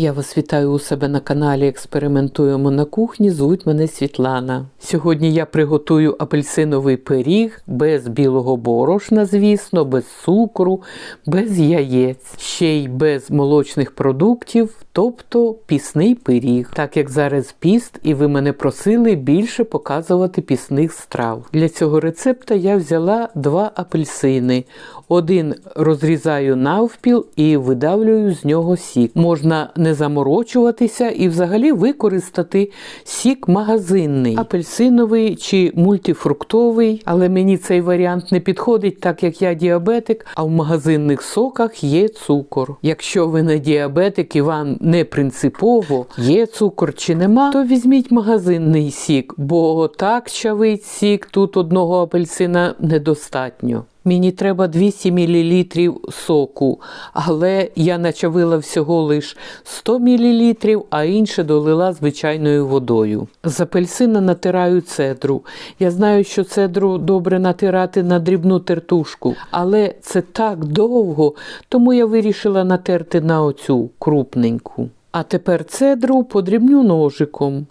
Я вас вітаю у себе на каналі Експериментуємо на кухні. Звуть мене Світлана. Сьогодні я приготую апельсиновий пиріг без білого борошна, звісно, без цукру, без яєць, ще й без молочних продуктів, тобто пісний пиріг. Так як зараз піст, і ви мене просили більше показувати пісних страв. Для цього рецепта я взяла два апельсини. Один розрізаю навпіл і видавлюю з нього сік. Можна не заморочуватися і взагалі використати сік магазинний, апельсиновий чи мультифруктовий, але мені цей варіант не підходить, так як я діабетик, а в магазинних соках є цукор. Якщо ви не діабетик і вам не принципово є цукор чи нема, то візьміть магазинний сік, бо так чавить сік тут одного апельсина недостатньо. Мені треба 200 мл соку, але я начавила всього лиш 100 мл, а інше долила звичайною водою. З апельсина натираю цедру. Я знаю, що цедру добре натирати на дрібну тертушку, але це так довго, тому я вирішила натерти на оцю крупненьку. А тепер цедру подрібню ножиком.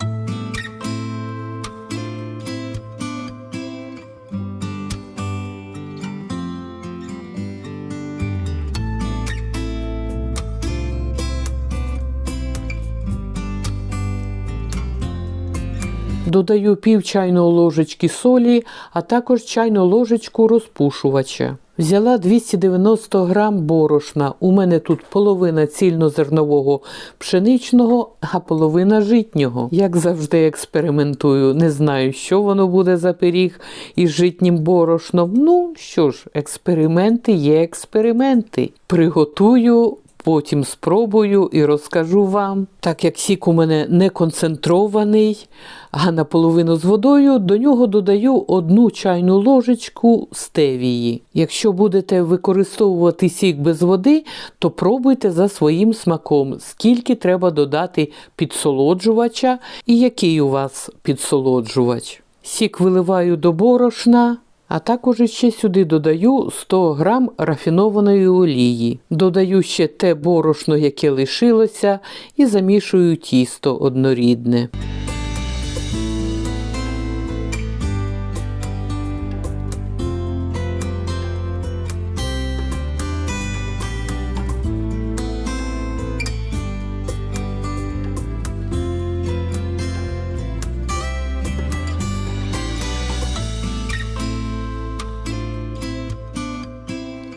Додаю пів чайної ложечки солі, а також чайну ложечку розпушувача. Взяла 290 грам борошна. У мене тут половина цільнозернового пшеничного, а половина житнього. Як завжди експериментую, не знаю, що воно буде за пиріг із житнім борошном. Ну що ж, експерименти є експерименти. Приготую Потім спробую і розкажу вам. Так як сік у мене не концентрований, а наполовину з водою, до нього додаю одну чайну ложечку стевії. Якщо будете використовувати сік без води, то пробуйте за своїм смаком, скільки треба додати підсолоджувача і який у вас підсолоджувач. Сік виливаю до борошна. А також ще сюди додаю 100 грам рафінованої олії. Додаю ще те борошно, яке лишилося, і замішую тісто однорідне.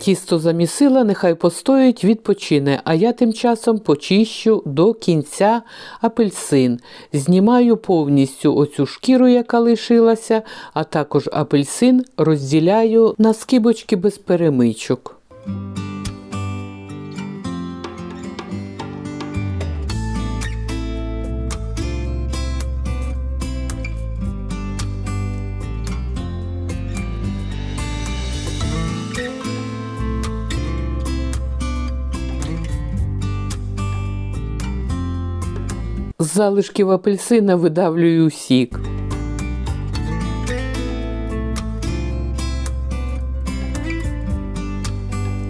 Тісто замісила, нехай постоїть, відпочине, а я тим часом почищу до кінця апельсин. Знімаю повністю оцю шкіру, яка лишилася, а також апельсин розділяю на скибочки без перемичок. З залишків апельсина видавлюю сік.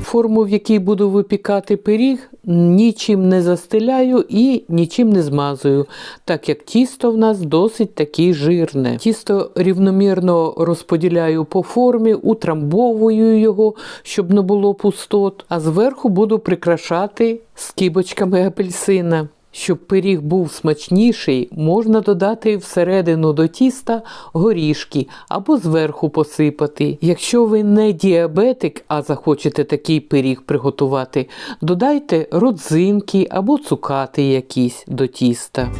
Форму, в якій буду випікати пиріг, нічим не застеляю і нічим не змазую, так як тісто в нас досить таки жирне. Тісто рівномірно розподіляю по формі, утрамбовую його, щоб не було пустот, а зверху буду прикрашати скибочками апельсина. Щоб пиріг був смачніший, можна додати всередину до тіста горішки або зверху посипати. Якщо ви не діабетик, а захочете такий пиріг приготувати, додайте родзинки або цукати якісь до тіста.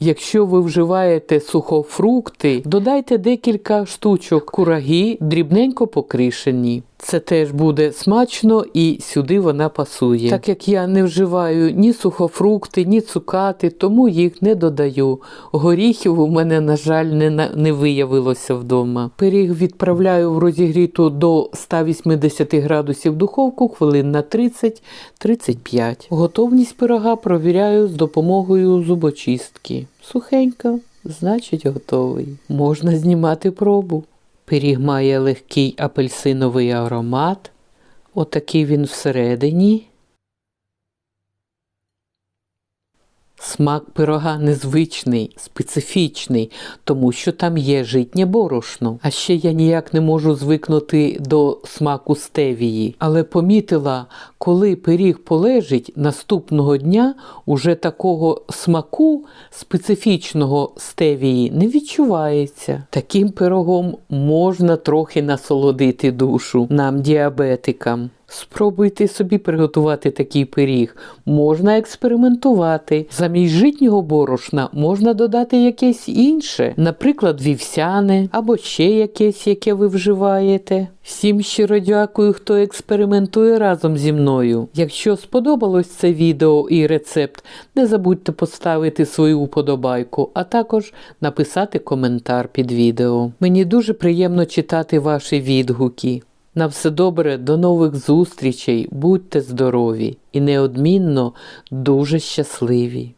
Якщо ви вживаєте сухофрукти, додайте декілька штучок кураги, дрібненько покришені. Це теж буде смачно і сюди вона пасує. Так як я не вживаю ні сухофрукти, ні цукати, тому їх не додаю. Горіхів у мене, на жаль, не, не виявилося вдома. Пиріг відправляю в розігріту до 180 градусів духовку хвилин на 30-35. Готовність пирога провіряю з допомогою зубочистки. Сухенько, значить готовий. Можна знімати пробу. Пиріг має легкий апельсиновий аромат, Отакий він всередині. Смак пирога незвичний, специфічний, тому що там є житнє борошно. А ще я ніяк не можу звикнути до смаку стевії. Але помітила, коли пиріг полежить наступного дня, уже такого смаку специфічного стевії не відчувається. Таким пирогом можна трохи насолодити душу нам, діабетикам. Спробуйте собі приготувати такий пиріг. Можна експериментувати. Замість житнього борошна можна додати якесь інше, наприклад, вівсяне або ще якесь, яке ви вживаєте. Всім щиро дякую, хто експериментує разом зі мною. Якщо сподобалось це відео і рецепт, не забудьте поставити свою вподобайку, а також написати коментар під відео. Мені дуже приємно читати ваші відгуки. На все добре, до нових зустрічей, будьте здорові і неодмінно дуже щасливі!